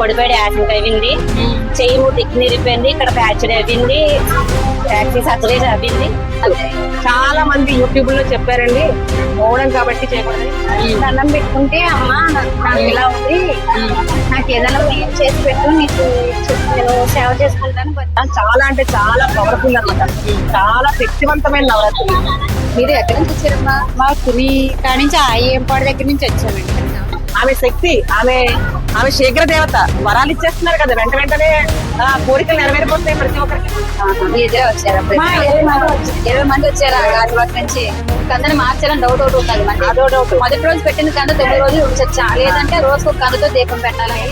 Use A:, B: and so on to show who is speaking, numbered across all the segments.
A: పొడిపేడి accident అయింది చెయ్యి ముట్టికి నిరిపోయింది ఇక్కడ ఫ్రాక్చర్ అయింది ఫ్రాక్చర్ సర్జరీ అయింది
B: చాలా మంది యూట్యూబ్లో చెప్పారండి మోడం కాబట్టి చేయకూడదు.
C: దండం పెట్టుకుంటే అమ్మ నాకు ఇలా ఉంది నాకు ఏదైనా ఏం చేసి పెట్టు నీకు నేను సేవ చేసుకుంటాను.
B: చాలా అంటే చాలా పవర్ఫుల్ అన్నమాట. చాలా శక్తివంతమైన నవరాత్రి.
C: మీరు ఎక్కడి నుంచి వచ్చారమ్మా? మా తుని కాడి నుంచి ఆ ఏంపాడు దగ్గర నుంచి వచ్చామండి.
B: ఆమె శక్తి ఆమె ఆమె శీఘ్ర దేవత వరాలు ఇచ్చేస్తున్నారు కదా వెంట వెంటనే ఆ కోరికలు నెరవేరిపోతాయి ప్రతి ఒక్కరికి.
C: వచ్చారు? ఇరవై మంది వచ్చారు. గాజువాక నుంచి కందని మార్చాలని డౌట్ ఒకటి ఉంటుంది మొదటి రోజు పెట్టిన కంద తొమ్మిది రోజులు ఉంచొచ్చా? లేదంటే రోజుకు కందతో దీపం పెట్టాలి?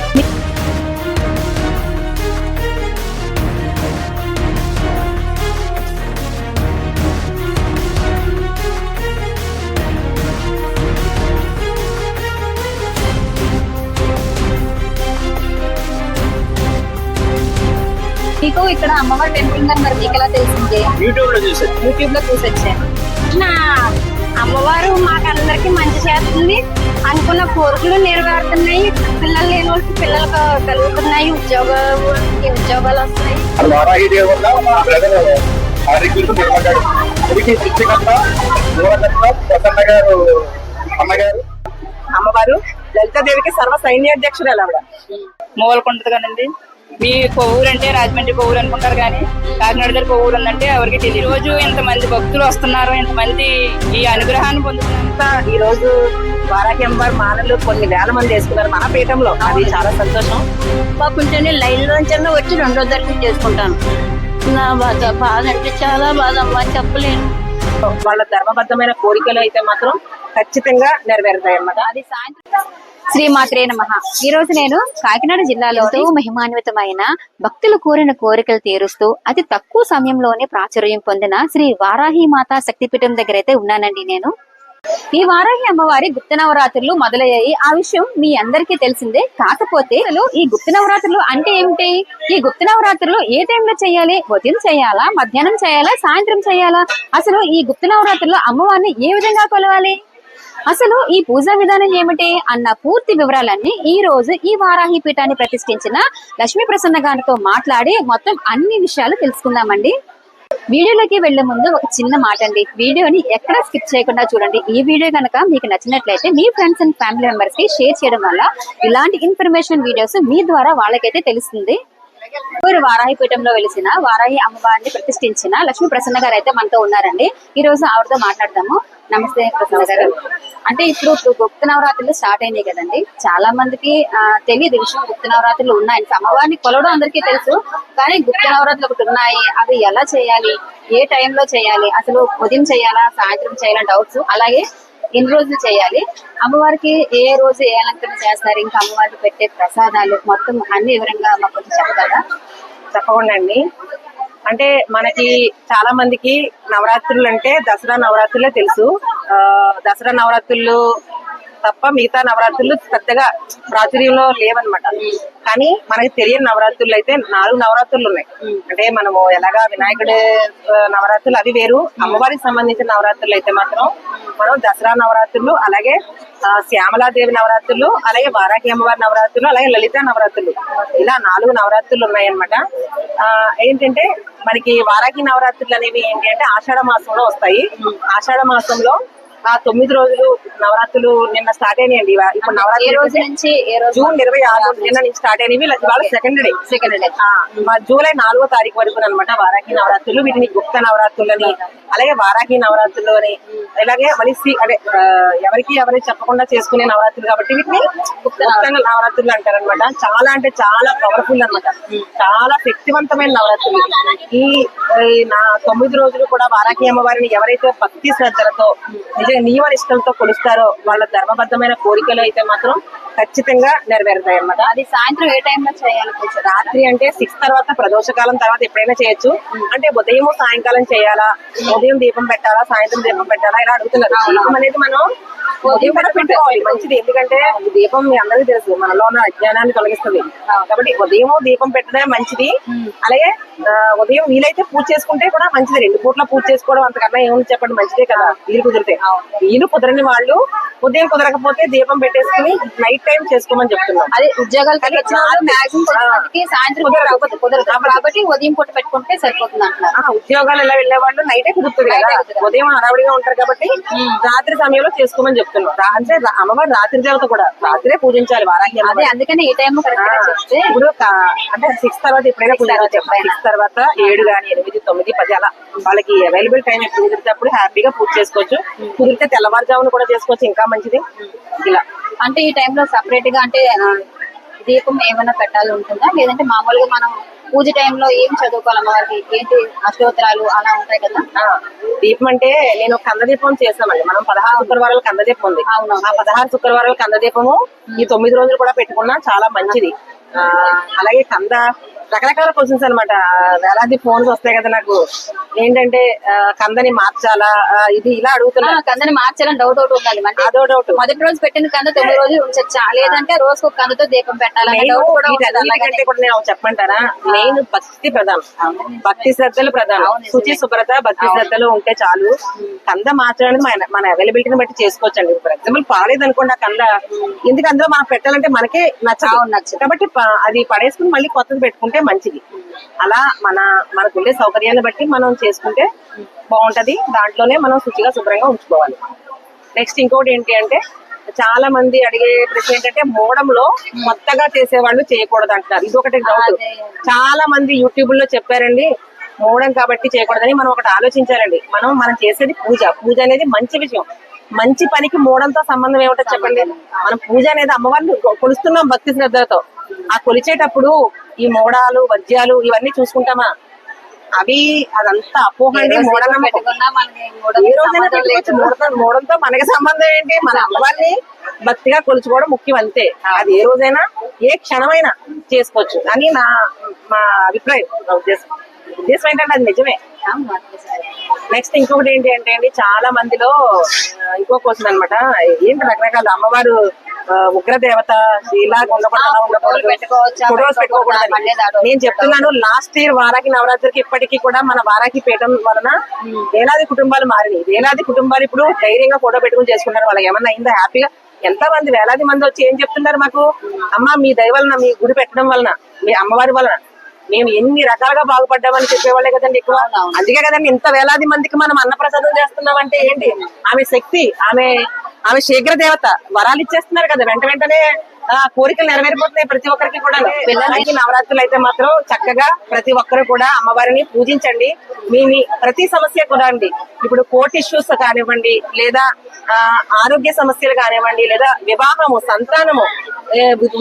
C: మీకు ఇక్కడ అమ్మవారి టెంపుల్ ఉందని మరి మీకు ఎలా తెలిసింది?
D: యూట్యూబ్లో చూసాను.
C: యూట్యూబ్లో చూసి వచ్చాను
A: నా అమ్మవారు మాకందరికి మంచి చేస్తుంది. అనుకున్న కోరికలు నెరవేరుతున్నాయి. పిల్లలు లేని వాళ్ళకి పిల్లలకు కలుగుతున్నాయి. ఉద్యోగాలు ఉద్యోగాలు వస్తున్నాయి.
B: అమ్మవారు లలితాదేవికి సర్వ సైన్యాధ్యక్షురాలు ఆవిడ.
E: మూలకుంటది కానండి. మీ కొవ్వూరు అంటే రాజమండ్రి కొవ్వూరు అనుకుంటారు కానీ కాకినాడ దగ్గర కొవ్వూరు ఉందంటే ఎవరికి తెలియదు. రోజు ఇంతమంది భక్తులు వస్తున్నారు ఇంతమంది ఈ అనుగ్రహాన్ని పొందుతున్నారు
B: ఇంకా ఈ రోజు అమ్మవారి మానలు కొన్ని వేల మంది వేసుకున్నారు మన పీఠంలో. అది చాలా సంతోషం.
A: పాకుంటేనే లైన్ లోంచి వచ్చి రెండో దర్శనం చేసుకుంటాను. నా బాధ బాధ అంటే చాలా బాధ అమ్మా చెప్పలేను.
B: వాళ్ళ ధర్మబద్ధమైన కోరికలు అయితే మాత్రం ఖచ్చితంగా నెరవేరుతాయి అన్నమాట
C: అది సాయంత్రం శ్రీమాత్రే నమ. ఈ రోజు నేను కాకినాడ జిల్లాలో మహిమాన్వితమైన భక్తులు కోరిన కోరికలు తీరుస్తూ అతి తక్కువ సమయంలోనే ప్రాచుర్యం పొందిన శ్రీ వారాహి మాతా శక్తిపీఠం దగ్గర అయితే ఉన్నానండి నేను. ఈ వారాహి అమ్మవారి గుప్త నవరాత్రులు మొదలయ్యాయి. ఆ విషయం మీ అందరికీ తెలిసిందే. కాకపోతే ఈ గుప్త నవరాత్రులు అంటే ఏమిటి? ఈ గుప్త నవరాత్రులు ఏ టైంలో చేయాలి? ఉదయం చేయాలా? మధ్యాహ్నం చేయాలా? సాయంత్రం చేయాలా? అసలు ఈ గుప్త నవరాత్రుల్లో అమ్మవారిని ఏ విధంగా కొలవాలి? అసలు ఈ పూజా విధానం ఏమిటి అన్న పూర్తి వివరాలన్నీ ఈ రోజు ఈ వారాహి పీఠాన్ని ప్రతిష్ఠించిన లక్ష్మీ ప్రసన్న గారితో మాట్లాడి మొత్తం అన్ని విషయాలు తెలుసుకుందామండి. వీడియోలోకి వెళ్ళే ముందు ఒక చిన్న మాట అండి వీడియోని ఎక్కడ స్కిప్ చేయకుండా చూడండి. ఈ వీడియో కనుక మీకు నచ్చినట్లయితే మీ ఫ్రెండ్స్ అండ్ ఫ్యామిలీ మెంబర్స్కి షేర్ చేయడం వల్ల ఇలాంటి ఇన్ఫర్మేషన్ వీడియోస్ మీ ద్వారా వాళ్ళకైతే తెలుస్తుంది. ఊరు వారాహి పీఠంలో వెలిసిన వారాహి అమ్మవారిని ప్రతిష్ఠించిన లక్ష్మీ ప్రసన్న గారు అయితే మనతో ఉన్నారండి. ఈ రోజు ఆవిడతో మాట్లాడదాము. నమస్తే ప్రసన్న గారు. అంటే ఇప్పుడు గుప్త నవరాత్రులు స్టార్ట్ అయినాయి కదండి. చాలా మందికి తెలియదు విషయం. గుప్త నవరాత్రులు ఉన్నాయి. అమ్మవారిని కొలవడం అందరికీ తెలుసు. కానీ గుప్త నవరాత్రులు ఒకటి ఉన్నాయి. అవి ఎలా చేయాలి? ఏ టైంలో చేయాలి? అసలు ఉదయం చేయాలా? సాయంత్రం చేయాలా? డౌట్స్. అలాగే ఎన్ని రోజులు చేయాలి? అమ్మవారికి ఏ రోజు ఏ అలంకరణ చేస్తారు? ఇంకా అమ్మవారికి పెట్టే ప్రసాదాలు మొత్తం అన్ని వివరంగా మాకు కొంచెం చెప్తారా
B: తప్పకుండా అండి. అంటే మనకి చాలా మందికి నవరాత్రులు అంటే దసరా నవరాత్రులే తెలుసు. దసరా నవరాత్రులు తప్ప మిగతా నవరాత్రులు పెద్దగా ప్రాచుర్యంలో లేవన్నమాట. కానీ మనకి తెలియని నవరాత్రులు అయితే నాలుగు నవరాత్రులు ఉన్నాయి. అంటే మనము ఎలాగా వినాయకుడి నవరాత్రులు అవి వేరు. అమ్మవారికి సంబంధించిన నవరాత్రులు అయితే మాత్రం మనం దసరా నవరాత్రులు అలాగే శ్యామలాదేవి నవరాత్రులు అలాగే వారాహి అమ్మవారి నవరాత్రులు అలాగే లలిత నవరాత్రులు. ఇలా నాలుగు నవరాత్రులు ఉన్నాయన్నమాట. ఏంటంటే మనకి వారాహి నవరాత్రులు అనేవి ఏంటి అంటే ఆషాఢ మాసంలో వస్తాయి. ఆషాఢ మాసంలో తొమ్మిది రోజులు నవరాత్రులు నిన్న స్టార్ట్ అయినాయండి. ఇప్పుడు నవరాత్రి
C: రోజు నుంచి
B: జూన్ ఇరవై ఆరు నిన్న నుంచి స్టార్ట్ అయినవి. ఇవాళ సెకండ్ డే
C: సెకండ్ డే
B: మా జూలై నాలుగో తారీఖు వరకు అనమాట వారాహి నవరాత్రులు వీటిని గుప్త నవరాత్రులు అని అలాగే వారాహి నవరాత్రులు అని ఇలాగే అంటే ఆ, ఎవరికి ఎవరికి చెప్పకుండా చేసుకునే నవరాత్రులు కాబట్టి వీటిని గుప్త నవరాత్రులు అంటారనమాట చాలా అంటే చాలా పవర్ఫుల్ అన్నమాట. చాలా శక్తివంతమైన నవరాత్రులు. ఈ నా తొమ్మిది రోజులు కూడా వారాహి అమ్మవారిని ఎవరైతే భక్తి శ్రద్ధలతో నిజంగా నియమ నిష్టలతో కొలుస్తారో వాళ్ళ ధర్మబద్ధమైన కోరికలు అయితే మాత్రం ఖచ్చితంగా నెరవేరుతాయి అన్నమాట
C: అది సాయంత్రం ఏ టైంలో చేయాలి
B: రాత్రి అంటే సిక్స్ తర్వాత ప్రదోషకాలం తర్వాత ఎప్పుడైనా చేయొచ్చు. అంటే ఉదయం సాయంకాలం చేయాలా? ఉదయం దీపం పెట్టాలా? సాయంత్రం దీపం పెట్టాలా? ఇలా అడుగుతున్నారు. దీపం అనేది మనం ఉదయం కూడా పెట్టుకోవాలి. మంచిది. ఎందుకంటే దీపం మీ అందరికీ తెలుసు. మనలో ఉన్న అజ్ఞానాన్ని తొలగిస్తుంది. కాబట్టి ఉదయం దీపం పెట్టడమే మంచిది. అలాగే ఉదయం వీలైతే పూజ చేసుకుంటే కూడా మంచిది. రెండు పూట్ల పూజ చేసుకోవడం అంతకన్నా ఏముంది చెప్పండి? మంచిదే కదా. వీలు కుదిరితే. వీలు కుదరని వాళ్ళు ఉదయం కుదరకపోతే దీపం పెట్టేసుకుని నైట్ టైం చేసుకోమని చెప్తున్నాం
C: అదే ఉద్యోగాలు వాళ్ళు కాబట్టి ఉదయం పూట పెట్టుకుంటే సరిపోతుంది అంటున్నారు.
B: ఆ, ఉద్యోగాలు ఎలా వెళ్ళే వాళ్ళు నైటే కుదురుతుంది కదా. ఉదయం హడావిడిగా ఉంటారు కాబట్టి రాత్రి సమయంలో చేసుకోమని చెప్తున్నాం అంటే అమ్మవారు రాత్రి దేవత కూడా రాత్రే పూజించాలి వారాహి
C: అదే అందుకని ఈ టైం
B: ఇప్పుడు అంటే సిక్స్ తర్వాత ఎప్పుడైనా
C: Six తర్వాత
B: పూజ సిక్స్ తర్వాత ఏడు గాని ఎనిమిది తొమ్మిది పది అలా. వాళ్ళకి అవైలబుల్ టైం ఎప్పుడు కుదిరితే అప్పుడు హ్యాపీగా పూజ చేసుకోవచ్చు. కుదిరితే తెల్లవారుజామున కూడా చేసుకోవచ్చు ఇంకా మంచిది. ఇలా.
C: అంటే ఈ టైంలో సపరేట్గా అంటే దీపం ఏమైనా పెట్టాలి ఉంటుందా? లేదంటే మామూలుగా మనం పూజ టైంలో ఏం చదువుకోవాలి అమ్మవారికి? ఏంటి అష్టోత్తరాలు అలా ఉంటాయి కదా?
B: దీపం అంటే నేను కంద దీపం చేస్తామండి మనం పదహారు శుక్రవారాలు కంద దీపం ఉంది.
C: అవును.
B: ఆ పదహారు శుక్రవారాలు కంద దీపము ఈ తొమ్మిది రోజులు కూడా పెట్టుకున్నా చాలా మంచిది. అలాగే కంద రకరకాల క్వశ్చన్స్ అనమాట వేలాది ఫోన్స్ వస్తాయి కదా నాకు. ఏంటంటే కందని మార్చాలా? ఇది ఇలా అడుగుతున్నా.
C: కందని మార్చాలని డౌట్ ఒకటి ఉండాలి.
B: అదో డౌట్
C: మొదటి రోజు పెట్టిన కంద తొమ్మిది రోజులు ఉంచచ్చా? లేదంటే రోజుకు ఒక కందతో దీపం పెట్టాలనే డౌట్ కూడా
B: నేను చెప్పమంటారా మెయిన్ భక్తి ప్రధానం. భక్తి శ్రద్ధలు ప్రధానం. శుచి శుభ్రత భక్తి శ్రద్ధలు ఉంటే చాలు. కంద మార్చడానికి మన మన అవైలబిలిటీని బట్టి చేసుకోవచ్చండి. ఫర్ ఎగ్జాంపుల్ పాలేదు అనుకోండి ఆ కంద. ఎందుకు అందులో మనం పెట్టాలంటే మనకే నచ్చదు.
C: అవును, నచ్చదు.
B: కాబట్టి అది పడేసుకుని మళ్ళీ కొత్తది పెట్టుకుంటే మంచిది. అలా మన మనకుండే సౌకర్యాన్ని బట్టి మనం చేసుకుంటే బాగుంటది. దాంట్లోనే మనం శుచిగా శుభ్రంగా ఉంచుకోవాలి. నెక్స్ట్ ఇంకోటి ఏంటి అంటే చాలా మంది అడిగే ప్రశ్న ఏంటంటే మోడంలో కొత్తగా చేసేవాళ్ళు చేయకూడదు అంటున్నారు. ఇది ఒకటి డౌట్. చాలా మంది యూట్యూబ్లో చెప్పారండి మోడం కాబట్టి చేయకూడదని మనం ఒకటి ఆలోచించాలండి. మనం మనం చేసేది పూజ. పూజ అనేది మంచి విషయం. మంచి పనికి మోడంతో సంబంధం ఏమిటో చెప్పండి. మనం పూజ అనేది అమ్మవారిని కొలుస్తున్నాం భక్తి శ్రద్ధలతో. ఆ కొలిచేటప్పుడు ఈ మోడాలు వజ్యాలు ఇవన్నీ చూసుకుంటామా? అవి అదంతా అపోహ అండి
C: ఏ రోజు
B: మూఢనమ్మకం
C: పెట్టుకున్నా మనకి మూడో
B: ఏ రోజైనా
C: సంబంధం లేదు.
B: పెట్టుకోవచ్చు. మూడంతో మూడంతో మనకి సంబంధం ఏంటి? మన అమ్మవారిని భక్తిగా కొలుచుకోవడం ముఖ్యం అంతే. అది ఏ రోజైనా ఏ క్షణమైనా చేసుకోవచ్చు. అని నా మా అభిప్రాయం నా ఉద్దేశం. ఉద్దేశం ఏంటంటే అది నిజమే. నెక్స్ట్ ఇంకొకటి ఏంటి అంటే అండి చాలా మందిలో ఆ, ఇంకో క్వశ్చన్ అనమాట ఏంటి రకరకాల అమ్మవారు ఆ, ఉగ్ర దేవత ఇలా ఉండకూడదు ఫొటోస్
C: పెట్టుకోకూడదా,
B: నేను చెప్తున్నాను లాస్ట్ ఇయర్ వారాకి నవరాత్రికి ఇప్పటికీ కూడా మన వారాకి పీఠం వలన వేలాది కుటుంబాలు మారినాయి. వేలాది కుటుంబాలు ఇప్పుడు ధైర్యంగా ఫోటో పెట్టుకుని చేసుకుంటారు వాళ్ళకి ఏమన్నా అయిందా? హ్యాపీగా ఎంత మంది వేలాది మంది వచ్చి ఏం చెప్తున్నారు మాకు? అమ్మ మీ దయ వలన మీ గుడి పెట్టడం వలన మీ అమ్మవారి వలన. మేము ఎన్ని రకాలుగా బాగుపడ్డామని చెప్పేవాళ్ళే కదండి ఎక్కువ. అందుకే కదండి ఇంత వేలాది మందికి మనం అన్నప్రసాదం చేస్తున్నాం అంటే ఏంటి? ఆమె శక్తి ఆమె ఆమె శీఘ్ర దేవత. వరాలు ఇచ్చేస్తున్నారు కదా వెంట వెంటనే కోరికలు నెరవేరిపోతున్నాయి ప్రతి ఒక్కరికి కూడా పిల్లలకి నవరాత్రులు అయితే మాత్రం చక్కగా ప్రతి ఒక్కరు కూడా అమ్మవారిని పూజించండి. మీ ప్రతి సమస్య కూడా అండి. ఇప్పుడు కోర్ట్ ఇష్యూస్ కానివ్వండి లేదా ఆరోగ్య సమస్యలు కానివ్వండి లేదా వివాహము సంతానము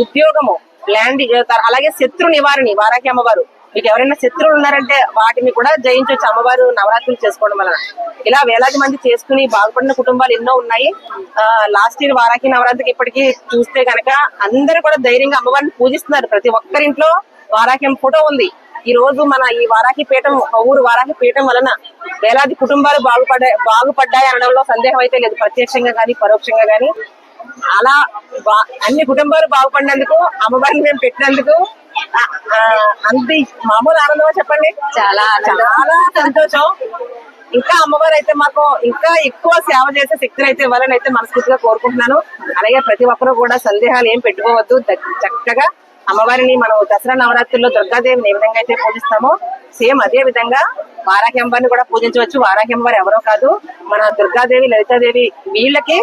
B: ఉద్యోగము ల్యాండ్ అలాగే శత్రు నివారణి వారాకి అమ్మవారు. మీకు ఎవరైనా శత్రువులు ఉన్నారంటే వాటిని కూడా జయించవచ్చు అమ్మవారు నవరాత్రులు చేసుకోవడం వలన. ఇలా వేలాది మంది చేసుకుని బాగుపడిన కుటుంబాలు ఎన్నో ఉన్నాయి. లాస్ట్ ఇయర్ వారాకి నవరాత్రికి ఇప్పటికీ చూస్తే కనుక అందరూ కూడా ధైర్యంగా అమ్మవారిని పూజిస్తున్నారు. ప్రతి ఒక్కరింట్లో వారాకి అమ్మ ఫోటో ఉంది. ఈ రోజు మన ఈ వారాహి పీఠం ఊరు వారాహి పీఠం వలన వేలాది కుటుంబాలు బాగుపడ్డాయి బాగుపడ్డాయి అనడంలో సందేహం అయితే లేదు. ప్రత్యక్షంగా కానీ పరోక్షంగా కానీ అలా బా- అన్ని కుటుంబాలు బాగుపడినందుకు అమ్మవారిని మేము పెట్టినందుకు అంత మామూలు ఆనందమా చెప్పండి
C: చాలా.
B: చాలా సంతోషం ఇంకా అమ్మవారు అయితే మాకు ఇంకా ఎక్కువ సేవ చేసే శక్తిని అయితే ఇవ్వాలని అయితే మనస్ఫూర్తిగా కోరుకుంటున్నాను. అలాగే ప్రతి ఒక్కరూ కూడా సందేహాలు ఏం పెట్టుకోవద్దు. చక్కగా అమ్మవారిని మనం దసరా నవరాత్రుల్లో దుర్గాదేవిని ఏ విధంగా అయితే పూజిస్తామో సేమ్ అదే విధంగా వారాహి అమ్మవారిని కూడా పూజించవచ్చు. వారాహి అమ్మవారు ఎవరో కాదు మన దుర్గాదేవి లలితాదేవి వీళ్ళకి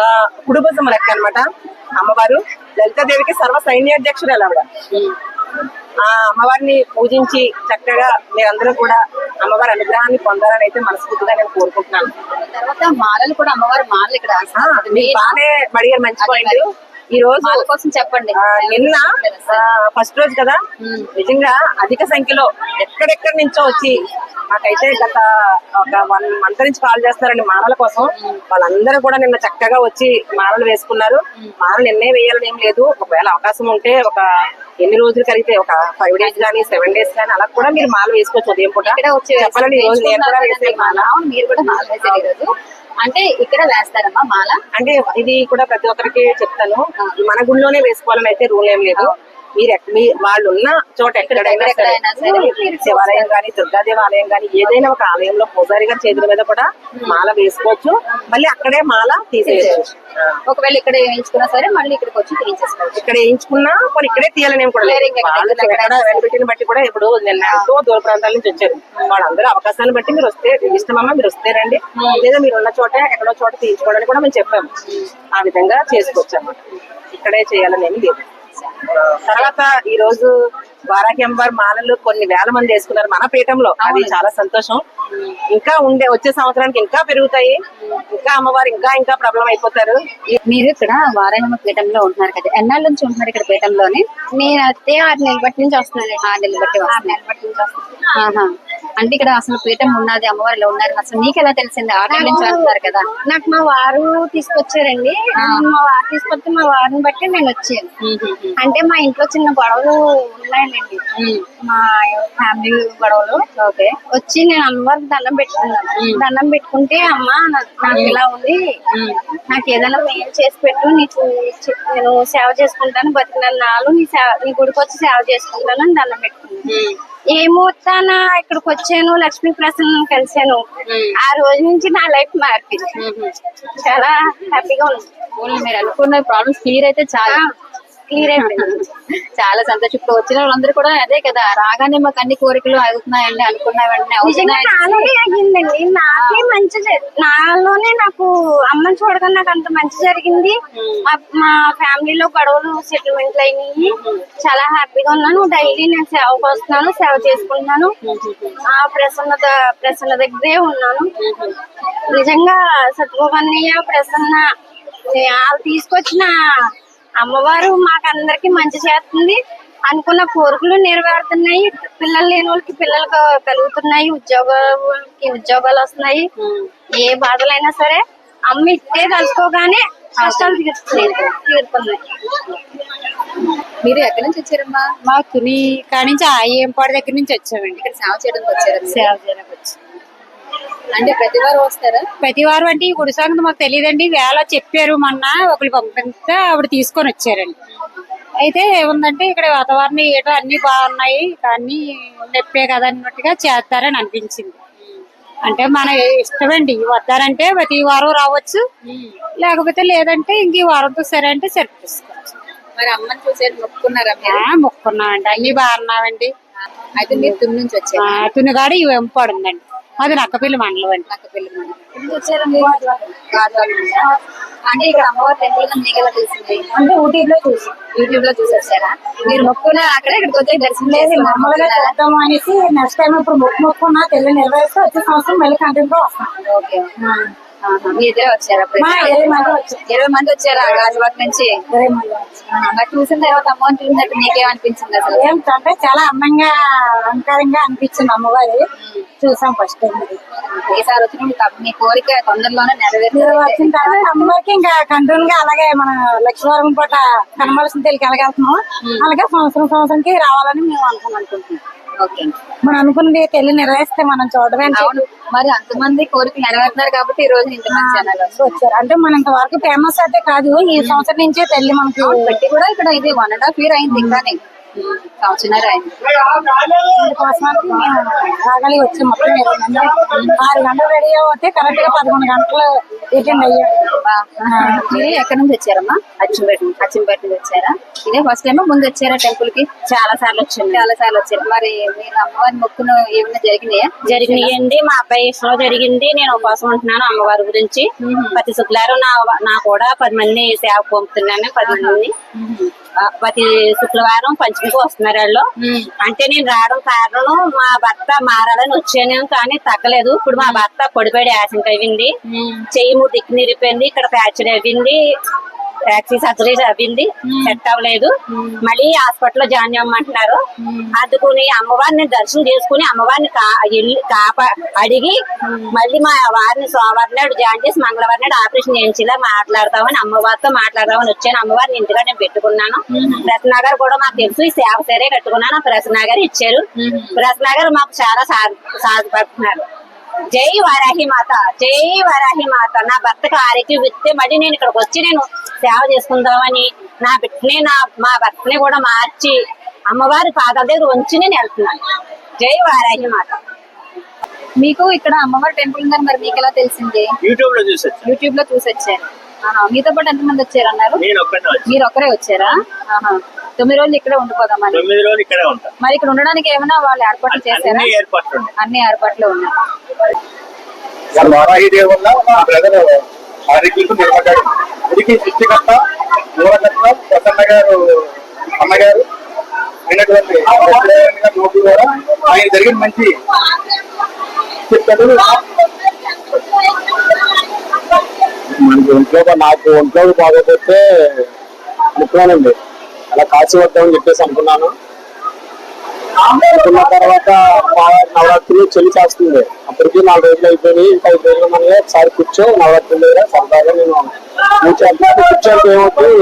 B: ఆ కుటుంబం లెక్క అన్నమాట. అమ్మవారు లలితాదేవికి సర్వ సైన్యాధ్యక్షురాలు ఆవిడ. ఆ అమ్మవారిని పూజించి చక్కగా మీరందరూ కూడా అమ్మవారి అనుగ్రహాన్ని పొందాలని అయితే మనస్ఫూర్తిగా నేను కోరుకుంటున్నాను.
C: తర్వాత మాలలు కూడా అమ్మవారి మాలలు ఇక్కడ
B: బాగానే అడిగారు మంచి పాయింట్ ఈ రోజు
C: కోసం చెప్పండి.
B: నిన్న ఫస్ట్ రోజు కదా? నిజంగా అధిక సంఖ్యలో ఎక్కడెక్కడి నుంచో వచ్చి నాకైతే గత ఒక వన్ మంత్ నుంచి కాల్ చేస్తున్నారండి మాలల కోసం. వాళ్ళందరూ కూడా నిన్న చక్కగా వచ్చి మాలలు వేసుకున్నారు. మాలలు ఎన్నే వేయాలని ఏం లేదు. ఒకవేళ అవకాశం ఉంటే ఒక ఎన్ని రోజులు కలిగితే ఒక ఫైవ్ డేస్ కానీ సెవెన్ డేస్ కానీ అలా కూడా మీరు మాల వేసుకోవచ్చు ఉదయం పూట. చెప్పాలండి ఈ రోజు నేను కూడా వేసే
C: మాల. మీరు కూడా మాల రోజు అంటే ఇక్కడ వేస్తారమ్మా మాల?
B: అంటే ఇది కూడా ప్రతి ఒక్కరికి చెప్తాను. మన గుడిలోనే వేసుకోవాలని అయితే రూల్ ఏం లేదు. మీరు మీ వాళ్ళు ఉన్న చోట ఎక్కడైనా సరే
C: మీరు
B: శివాలయం కానీ దుర్గా దేవాలయం కానీ ఏదైనా ఒక ఆలయంలో పూజారి గారి చేతుల మీద కూడా మాల వేసుకోవచ్చు. మళ్ళీ అక్కడే మాల తీసేయచ్చు.
C: ఒకవేళ ఇక్కడ వేయించుకున్నా సరే మళ్ళీ ఇక్కడికి వచ్చి తీయించేసుకోవచ్చు.
B: ఇక్కడ వేయించుకున్నా కొన్ని ఇక్కడే తీయాలని ఏం కూడా అవైలబిలిటీని బట్టి కూడా ఇప్పుడు నిన్న ఎంతో దూర ప్రాంతాల నుంచి వచ్చారు. వాళ్ళందరూ అవకాశాన్ని బట్టి మీరు వస్తే ఇష్టమమ్మా మీరు వస్తే రండి. లేదా మీరు ఉన్న చోట ఎక్కడో చోట తీయించుకోవడానికి కూడా మేము చెప్పాము. ఆ విధంగా చేసుకోవచ్చు అన్నమాట. ఇక్కడే చేయాలని ఏమి లేదు. తర్వాత ఈ రోజు అమ్మవారి మాలలు కొన్ని వేల మంది వేసుకున్నారు మన పీఠంలో. అది చాలా సంతోషం. ఇంకా ఉండే వచ్చే సంవత్సరానికి ఇంకా పెరుగుతాయి. ఇంకా అమ్మవారు ఇంకా ఇంకా ప్రాబ్లం అయిపోతారు.
C: మీరు ఇక్కడ వారాయణ పీఠంలో ఉంటున్నారు కదా. ఎన్నాళ్ళ నుంచి ఉంటున్నారు ఇక్కడ పీఠంలోనే?
A: నేను అయితే ఆరు నెలల బట్టి నుంచి వస్తున్నాను
C: ఆరు నెలలు బట్టి
A: నుంచి వస్తున్నాను.
C: అంటే ఇక్కడ అసలు పీఠం ఉన్నది అమ్మవారు ఇలా ఉన్నారు. అసలు నీకు ఎలా తెలిసింది నెలల నుంచి అంటున్నారు కదా.
A: నాకు మా వారు తీసుకొచ్చారండి. మా వారు తీసుకొస్తే మా వారిని బట్టి నేను వచ్చాను. అంటే మా ఇంట్లో చిన్న గొడవలు ఉన్నాయండి. మా ఫ్యామిలీ గొడవలు.
C: ఓకే.
A: వచ్చి నేను అమ్మవారికి దండం పెట్టుకున్నాను. దండం పెట్టుకుంటే అమ్మ నాకు ఇలా ఉంది. నాకు ఏదైనా మేలు చేసి పెట్టు నీకు చి- నేను సేవ చేసుకుంటాను బతికిన నాలు నీ సేవ నీ గుడికి వచ్చి సేవ చేసుకుంటాను అని దండం పెట్టుకున్నాను. ఏమవుతానా ఇక్కడికి వచ్చాను లక్ష్మీ ప్రసన్న కలిశాను. ఆ రోజు నుంచి నా లైఫ్ మారిపోయింది. చాలా హ్యాపీగా ఉంది.
C: మీరు అనుకున్న ప్రాబ్లమ్స్ క్లియర్ అయితే చాలా.
A: క్లియర్ అయిపోయింది.
C: చాలా సంతోషం. ఇప్పుడు వచ్చిన వాళ్ళందరూ కూడా అదే కదా రాగానే మాకు అన్ని కోరికలు అవుతున్నాయండి అనుకున్న వెంటనే
A: అయ్యిందండి నాకే మంచి నాలోనే నాకు అమ్మని చూడగా నాకు అంత మంచి జరిగింది. మా- ఫ్యామిలీలో గొడవలు సెటిల్మెంట్లు అయినాయి. చాలా హ్యాపీగా ఉన్నాను. డైలీ నేను సేవకు వస్తున్నాను సేవ చేసుకుంటున్నాను. ఆ ప్రసన్న ప్రసన్న దగ్గరే ఉన్నాను. నిజంగా సత్యగోపన్నయ్య ప్రసన్న వాళ్ళు తీసుకొచ్చిన అమ్మవారు మాకందరికి మంచి చేస్తుంది. అనుకున్న కోరికలు నెరవేరుతున్నాయి. పిల్లలు లేని వాళ్ళకి పిల్లలు కలుగుతున్నాయి. ఉద్యోగాలకి ఉద్యోగాలు వస్తున్నాయి. ఏ బాధలైనా సరే అమ్మ ఇస్తే తలుసుకోగానే కష్టాలు తీరుతున్నాయి తీరుతున్నాయి
C: మీరు ఎక్కడి నుంచి వచ్చారమ్మా?
F: మా తుని కాడి నుంచి ఆ ఏంపాడు దగ్గర నుంచి వచ్చామండి.
C: ఇక్కడ సేవ చేయడానికి వచ్చారు
F: సేవ చేయడానికి వచ్చి.
C: అంటే ప్రతి వారం వస్తారా?
F: ప్రతి వారం అంటే ఈ గుడి సంగతి మాకు తెలియదండి. వేళ చెప్పారు మొన్న ఒకరు పంపిస్తే ఆవిడ తీసుకొని వచ్చారండి. అయితే ఏముందంటే ఇక్కడ వాతావరణం ఏటో అన్ని బాగున్నాయి. కానీ నొప్పే కదా అన్నట్టుగా చేస్తారని అనిపించింది. అంటే మన ఇష్టమండి. వద్దారంటే ప్రతి వారం రావచ్చు. లేకపోతే లేదంటే ఇంక ఈ వారంతో సరే అంటే సరిపిసుకోవచ్చు
C: మరి అమ్మని చూసారు మొక్కున్నారా
F: మొక్కున్నామండి. అన్ని బాగున్నామండి.
C: అయితే మీరు తుని నుంచి వచ్చారు.
F: తునిగాడ ఈ వెంపాడు ఉందండి అది నక్కపల్లి మండలం అండి.
C: నాకు పెళ్ళి నుంచి వచ్చారా మీరు? గాజువాక నుంచా? అంటే ఇక్కడ అమ్మవారి టెంపుల్గా మీకు ఎలా తెలిసింది?
F: అంటే ఊటీలో చూసి.
C: యూట్యూబ్లో చూసి వచ్చారా? మీరు అక్కడ ఇక్కడికి వచ్చి దర్శనం
F: లేదు నార్మల్గా చేద్దాం అనేసి నెక్స్ట్ టైం ఇప్పుడు మొక్కు మొక్కున్నా తెల్లి నెరవేరుస్తూ వచ్చే సంవత్సరం మళ్ళీ కంటిన్యూ వస్తాం.
C: ఓకే. మీ ఇద్దరే వచ్చారా.
F: ఇరవై మంది వచ్చారు.
C: గాజువాక నుంచి. మరి చూసిన తర్వాత అమ్మని చూసినట్టు నీకేమనిపించింది అసలు?
F: ఏమిటంటే చాలా అందంగా అలంకారంగా అనిపించింది అమ్మవారి. చూసాం ఫస్ట్ టైం.
C: ఈసారి తప్ప- మీ కోరిక తొందరలోనే
F: వచ్చిన తర్వాత అమ్మవారికి ఇంకా కంటిన్యూ గా అలాగే మన లక్ష్మీవారం పూట కనబడాల్సిన తెలికి ఎలాగెళ్తున్నాం అలాగే సంవత్సరం సంవత్సరంకి రావాలని మేము అనుకుని అనుకుంటున్నాం. మనం అనుకున్నది తెల్లి నెరవేరిస్తే మనం చూడమే
C: మరి అంతమంది కోరికలు నెరవేరుతున్నారు కాబట్టి ఈ రోజు ఇంతమంది జనాలు వచ్చారు.
F: అంటే మన ఇంతవరకు ఫేమస్ అయితే కాదు ఈ సంవత్సరం నుంచే తెల్లి మనకి.
C: పెట్టి కూడా ఇక్కడ ఇది వన్ అండ్ హాఫ్ ఇయర్ అయింది ఇంకానే. సంవత్సరం అయింది
F: మేము రాగలి వచ్చి మొత్తం ఇరవై మంది ఆరు గంటలు రెడీ అవుతే కరెక్ట్గా పదకొండు గంటలు అటెండ్ అయ్యాం
C: బా. మీరు ఎక్కడి నుంచి వచ్చారమ్మా? అచ్చంపేట అచ్చంపేట నుంచి వచ్చారా? ఇదే ఫస్ట్ టైం ముందు వచ్చారా టెంపుల్కి?
B: చాలా సార్లు వచ్చింది.
C: చాలా సార్లు వచ్చారు. మరి మీరు అమ్మవారి మొక్కును ఏమైనా జరిగినాయా?
B: జరిగినాయండి. మా అబ్బాయి ఇష్టంలో జరిగింది. నేను ఉపవాసం ఉంటున్నాను అమ్మవారి గురించి. ప్రతి శుక్రవారం నా నా కూడా పది మంది సేవ పంపుతున్నాను. పది మందిని ఆ, ప్రతి శుక్రవారం పంచమికి వస్తున్నారు వాళ్ళు. అంటే నేను రావడం కారణం మా భర్త మారాలని వచ్చాను కానీ తగ్గలేదు. ఇప్పుడు మా భర్త పొడిపడి యాసింట్ అయింది చెయ్యి మూడు దిక్కు నిరిపోయింది ఇక్కడ ఫ్రాక్చర్ అయింది ఫ్రాక్చీ సర్జరీ అయింది సెట్ అవ్వలేదు. మళ్ళీ హాస్పిటల్లో జాయిన్ అవ్వమంటున్నారు. అందుకుని అమ్మవారిని దర్శనం చేసుకుని అమ్మవారిని కాపా అడిగి మళ్ళీ మా వారిని సోమవారం నాడు జాయిన్ చేసి మంగళవారం నాడు ఆపరేషన్ చేయించేలా మాట్లాడతామని అమ్మవారితో మాట్లాడదామని వచ్చాను. అమ్మవారిని ఇంటిగా నేను పెట్టుకున్నాను. ప్రసన్నగారు కూడా మాకు తెలుసు ఈ సేవ సరే కట్టుకున్నాను ప్రసన్నగారు ఇచ్చారు. ప్రసన్నగారు మాకు చాలా సా- సహాయపడుతున్నారు జై వారాహి మాత జై వారాహి మాత. నా భర్తకు ఆరోగ్యం ఇస్తే మళ్ళీ నేను ఇక్కడికి వచ్చి నేను సేవ చేసుకుందామని
G: నా బిడ్డని నా మా భర్తని కూడా మార్చి అమ్మవారి పాదాల దగ్గర ఉంచి నేను వెళ్తున్నాను. జై వారాహి మాత.
C: మీకు ఇక్కడ అమ్మవారి టెంపుల్ ఉందని మరి మీకు ఎలా తెలిసింది?
H: యూట్యూబ్లో చూసి వచ్చాను
C: యూట్యూబ్లో చూసి వచ్చారు ఆహా, మీతో పాటు ఎంతమంది వచ్చారు అన్నారు మీరు ఒక్కరే వచ్చారా? ఆహా. తొమ్మిది రోజులు ఇక్కడే ఉండిపోదామని
H: తొమ్మిది రోజులు ఇక్కడే ఉంటాను
C: మరి ఇక్కడ ఉండడానికి ఏమైనా వాళ్ళు ఏర్పాట్లు చేశారా
H: అన్ని ఏర్పాట్లు ఉన్నాయి
C: అన్ని ఏర్పాట్లు ఉన్నాయి.
D: వాళ్ళ వారాహిదేవి వల్ల మా బ్రదర్ ఆరోగ్యంతో నిలబడ్డాడు. గుడికి సృష్టికర్త మూలకర్త ప్రసన్న గారు అమ్మగారు అయినటువంటి ద్వారా ఆయన జరిగిన మంచి చెప్తాడు. మనకి ఒంట్లో నాకు ఒంట్లో బాగోపోతే అనుకున్నానండి అలా కాశీ వద్దామని చెప్పేసి అనుకున్నాను. అనుకున్న తర్వాత నవరాత్రి చెల్లి చేస్తుంది. అప్పటికి నాలుగు రోజులు అయిపోయినాయి ఇంకా ఐదు రోజులు మనకి ఒకసారి కూర్చో నవరాత్రి దగ్గర సరదాగా నేను పూజ చేస్తాను కూర్చోండి ఏమవుతుంది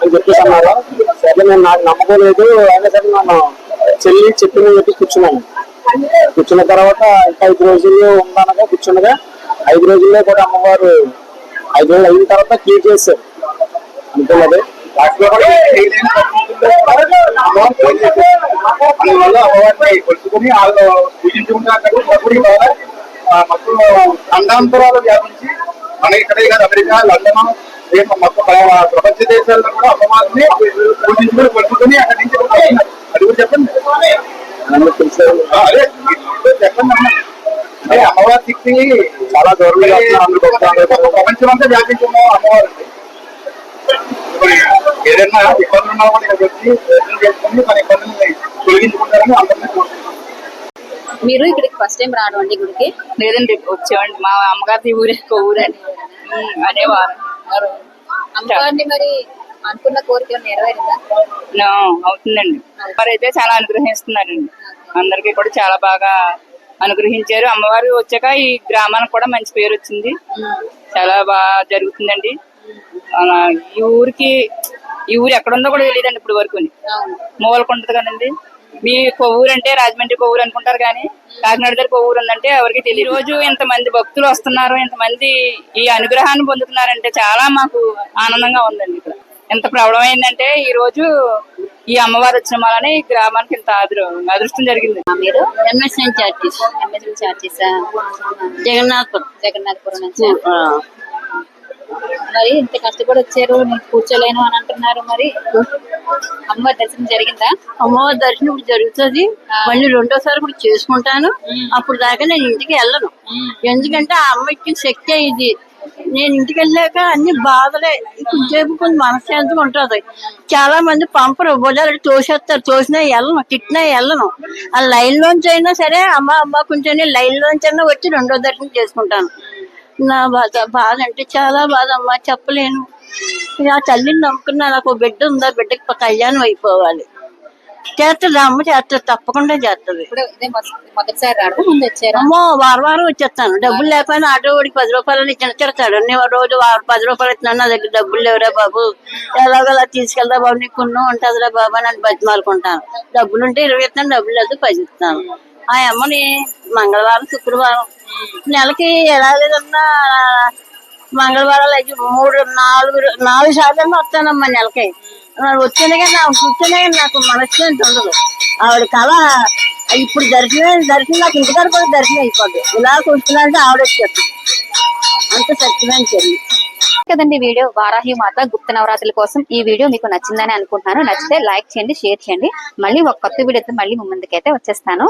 D: అని చెప్పేసి అన్నారు? సరే నేను నాకు నమ్మకం లేదు అయినా సరే నన్ను చెల్లి చెప్పింది చెప్పి కూర్చున్నాను. కూర్చున్న తర్వాత ఇంకా ఐదు రోజులు ఉందనగా కూర్చున్నగా ఐదు రోజుల్లో కూడా అమ్మవారు ఐదు రోజులు అయిన తర్వాత క్లియర్ చేశారు అనుకున్నది కొలుసుకుని వాళ్ళు పూజించుకుంటారు ప్రకృతి ద్వారా మొత్తం ఖండాంతరాలు వ్యాపించి మన ఇక్కడే కాదు అమెరికా లండన్ రేపు మొత్తం ప్ర- ప్రపంచ దేశాల్లో కూడా అమ్మవారిని పూజించుకుని కొలుసుకుని అక్కడి నుంచి. అది కూడా చెప్పండి. అదే చెప్పండి. అమ్మవారి శక్తి చాలా దూరంగా ప్రపంచం అంతా వ్యాపించిన అమ్మవారు మరి ఏదైనా ఇబ్బందులు ఉన్నా కూడా వచ్చి చేసుకుని మన ఇబ్బందుల్ని తొలగించుకుంటారని అందరినీ
C: మీరు ఇక్కడికి ఫస్ట్ టైం రావడం అండి గుడికి?
E: లేదండి వచ్చామండి. మా అమ్మగారి ఊరే ఊరండి అనేవారు
C: అమ్మవారిని మరి అనుకున్న కోరిక నెరవేరిందా?
E: నా, అవుతుందండి. అమ్మవారు అయితే చాలా అనుగ్రహిస్తున్నారండి. అందరికీ కూడా చాలా బాగా అనుగ్రహించారు. అమ్మవారు వచ్చాక ఈ గ్రామానికి కూడా మంచి పేరు వచ్చింది. చాలా బాగా జరుగుతుందండి. ఈ ఊరికి ఈ ఊరు ఎక్కడ ఉందో కూడా తెలియదండి ఇప్పుడు వరకు. మూలకు ఉంటది కదండి. మీ కొవ్వూరు అంటే రాజమండ్రి కొవ్వూరు అనుకుంటారు కానీ కాకినాడ దగ్గర కొవ్వూరు ఉందంటే ఎవరికి తెలియదు. రోజు ఇంతమంది భక్తులు వస్తున్నారు ఇంతమంది ఈ అనుగ్రహాన్ని పొందుతున్నారంటే చాలా మాకు ఆనందంగా ఉందండి ఇక్కడ. ఎంత ప్రబలమైందంటే ఈ రోజు ఈ అమ్మవారు వచ్చిన వలన ఈ గ్రామానికి ఇంత అదృ అదృష్టం జరిగింది.
C: మీరు
G: ఎంఎస్ఎన్ చార్టీస్
C: ఎంఎస్ఎల్ చార్జెసా
G: జగన్నాథ్
C: జగన్నాథపురం నుంచి. మరి ఇంత కష్టపడి వచ్చారు కూర్చోలేను అని అంటున్నారు మరి. అమ్మవారి దర్శనం జరిగిందా?
G: అమ్మవారి దర్శనం ఇప్పుడు జరుగుతుంది. మళ్ళీ రెండోసారి కూడా చేసుకుంటాను. అప్పుడు దాకా నేను ఇంటికి వెళ్ళను. ఎందుకంటే ఆ అమ్మ ఇచ్చిన శక్తి ఇది. నేను ఇంటికి వెళ్ళాక అన్ని బాధలే. కొంచెంసేపు కొంచెం మనశ్శాంతిగా ఉంటుంది. చాలా మంది పంపరు. బుధాలు తోసేస్తారు. తోసినా వెళ్ళను. తిట్టినా వెళ్ళను. ఆ లైన్ లోంచి అయినా సరే అమ్మ అమ్మ కొంచెం లైన్లోంచి అయినా వచ్చి రెండో దర్శనం చేసుకుంటాను. నా బాధ బాధ అంటే చాలా బాధ అమ్మ. చెప్పలేను. ఆ తల్లిని నమ్ముకున్నా నాకు బిడ్డ ఉందా? బిడ్డకి కళ్యాణం అయిపోవాలి. చేస్తుంది అమ్మ చేస్తుంది తప్పకుండా చేస్తుంది. అమ్మో వారం వారం వచ్చేస్తాను. డబ్బులు లేకపోయినా ఆటో వాడికి పది రూపాయలు ఇచ్చిన. తిడతాడు రోజు వారం పది రూపాయలు ఇస్తున్నాను. నా దగ్గర డబ్బులు లేవురా బాబు. ఎలాగోలా తీసుకెళ్తా బాబు నీకు కున్ను ఉంటుందిరా బాబు అని బతిమాలుకుంటాను. డబ్బులు ఉంటే ఇరవై ఇస్తాను డబ్బులు లేదు పది ఇస్తాను. ఆ అమ్మని మంగళవారం శుక్రవారం నెలకి ఎలా లేదన్నా మంగళవారాలు అయితే మూడు నాలుగు నాలుగు సార్లు వస్తానమ్మా నెలకి. వచ్చిన కానీ నాకు కూర్చొనే నాకు మనశ్శాంతి ఉండదు. ఆవిడ కళ ఇప్పుడు దర్శనం దర్శనం నాకు ఇంటికాడ కూడా దర్శనం అయిపోద్ది. ఇలా కూర్చున్నారంటే ఆవిడ వచ్చేస్తుంది. అంత సత్యమైన చెల్లి.
C: కదండి వీడియో వారాహి మాత గుప్త నవరాత్రుల కోసం ఈ వీడియో మీకు నచ్చిందని అనుకుంటున్నాను. నచ్చితే లైక్ చేయండి షేర్ చేయండి. మళ్ళీ ఒక కొత్త వీడియోతో మళ్ళీ మీ ముందుకైతే వచ్చేస్తాను.